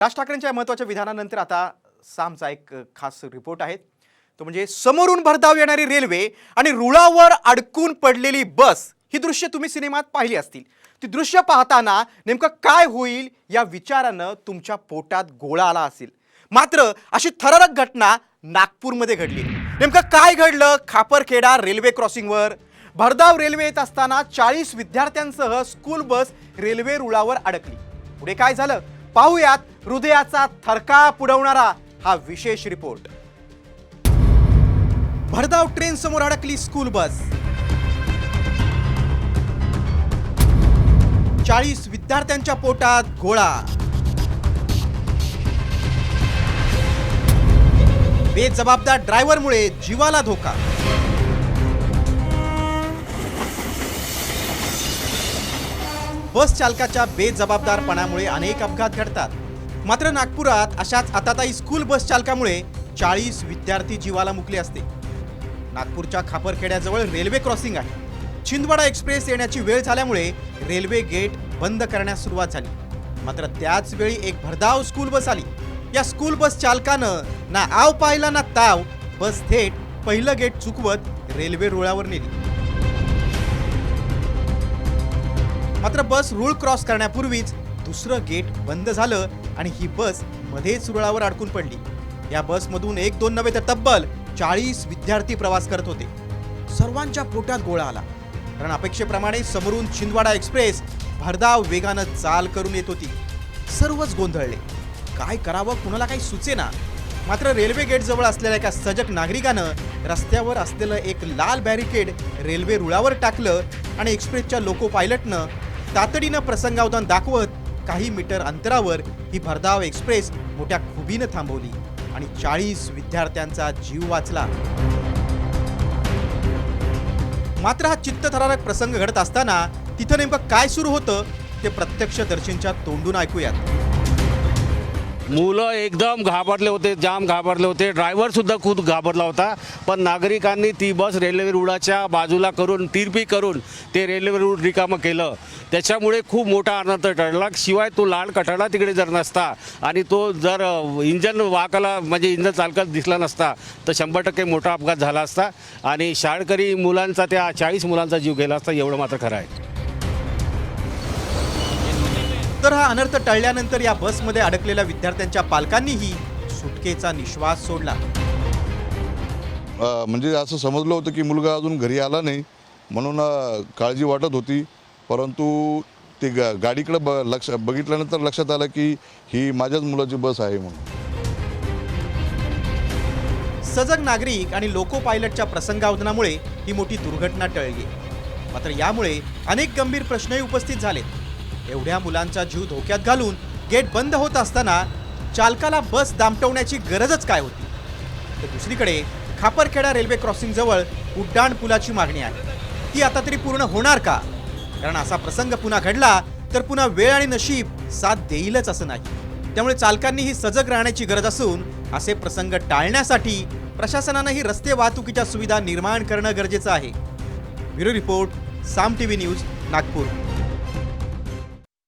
राज ठाकरेंच्या महत्त्वाच्या महत्त्वाच्या विधानानंतर आता सामचा एक खास रिपोर्ट आहे. तो म्हणजे समोरून भरधाव येणारी रेल्वे आणि रुळावर अडकून पडलेली बस ही दृश्य तुम्ही सिनेमात पाहिली असतील. ती दृश्य पाहताना नेमकं काय होईल या विचारानं तुमच्या पोटात गोळा आला असेल. मात्र अशी थरारक घटना नागपूरमध्ये घडली. नेमकं काय घडलं? खापरखेडा रेल्वे क्रॉसिंगवर. भरधाव रेल्वे येत असताना चाळीस विद्यार्थ्यांसह स्कूल बस रेल्वे रुळावर अडकली. पुढे काय झालं? पाहूयात हृदयाचा थरकाप उडवणारा हा विशेष रिपोर्ट. भरधाव ट्रेन समोर अडकली स्कूल बस. चाळीस विद्यार्थ्यांच्या पोटात गोळा. बेजबाबदार ड्रायव्हरमुळे जीवाला धोका. बस चालकाच्या बेजबाबदारपणामुळे अनेक अपघात घडतात. मात्र नागपुरात अशाच आताताई स्कूल बस चालकामुळे चाळीस विद्यार्थी जीवाला मुकले असते. नागपूरच्या खापरखेड्याजवळ रेल्वे क्रॉसिंग आहे. छिंदवाडा एक्सप्रेस येण्याची वेळ झाल्यामुळे रेल्वे गेट बंद करण्यास सुरुवात झाली. मात्र त्याच वेळी एक भरधाव स्कूल बस आली. या स्कूल बस चालकानं ना आव पाहिला ना ताव बस थेट पहिलं गेट चुकवत रेल्वे रुळावर नेली. मात्र बस रूळ क्रॉस करण्यापूर्वीच दुसरं गेट बंद झालं आणि ही बस मध्येच रुळावर अडकून पडली. या बसमधून एक दोन नव्हे तर तब्बल चाळीस विद्यार्थी प्रवास करत होते. सर्वांच्या पोटात गोळा आला. कारण अपेक्षेप्रमाणे समोरून छिंदवाडा एक्सप्रेस भरधाव वेगानं चाल करून येत होती. सर्वच गोंधळले. काय करावं कुणाला काही सुचेना. मात्र रेल्वे गेट जवळ असलेल्या एका सजग नागरिकानं रस्त्यावर असलेलं एक लाल बॅरिकेड रेल्वे रुळावर टाकलं आणि एक्सप्रेसच्या लोको पायलटनं तातडीनं प्रसंगावधान दाखवत काही मीटर अंतरावर ही भरधाव एक्सप्रेस मोठ्या खुबीनं थांबवली आणि चाळीस विद्यार्थ्यांचा जीव वाचला. मात्र हा चित्तथरारक प्रसंग घडत असताना तिथं नेमकं काय सुरू होतं ते प्रत्यक्षदर्शींच्या तोंडून ऐकूयात. मुलं एकदम घाबरले होते जाम घाबरले होते. ड्रायव्हर सुद्धा खूप घाबरला होता. पण नागरिकांनी ती बस रेल्वे रुळाच्या बाजूला करून तिरपी करून ते रेल्वे रूळ रिकामं केलं. त्याच्यामुळे खूप मोठा अनर्थ टळला. शिवाय तो लाल कठाडा तिकडे जर नसता आणि तो जर इंजन वाकाला म्हणजे इंजन चालकाला दिसला नसता तर शंभर टक्के मोठा अपघात झाला असता. आणि शाळकरी मुलांचा त्या चाळीस मुलांचा जीव गेला असता एवढं मात्र खरं आहे. तर हा अनर्थ टळल्यानंतर या बसमध्ये अडकलेल्या विद्यार्थ्यांच्या पालकांनीही सुटकेचा निश्वास सोडला. म्हणजे असं समजलं होतं की मुलगा अजून घरी आला नाही म्हणून काळजी वाटत होती. परंतु ते गा गाडीकडे ब लक्ष बघितल्यानंतर लक्षात आलं की ही माझ्याच मुलाची बस आहे म्हणून. सजग नागरिक आणि लोको पायलटच्या प्रसंगावधानामुळे ही मोठी दुर्घटना टळली. मात्र यामुळे अनेक गंभीर प्रश्नही उपस्थित झालेत. एवढ्या मुलांचा जीव धोक्यात घालून गेट बंद होत असताना चालकाला बस दामटवण्याची गरजच काय होती? तर दुसरीकडे खापरखेडा रेल्वे क्रॉसिंग जवळ उड्डाण पुलाची मागणी आहे. ती आता तरी पूर्ण होणार का? कारण असा प्रसंग पुन्हा घडला तर पुन्हा वेळ आणि नशीब साथ देईलच असं नाही. त्यामुळे चालकांनी ही सजग राहण्याची गरज असून असे प्रसंग टाळण्यासाठी प्रशासनानंही रस्ते वाहतुकीच्या सुविधा निर्माण करणं गरजेचं आहे. Bureau report Saam T V news Nagpur.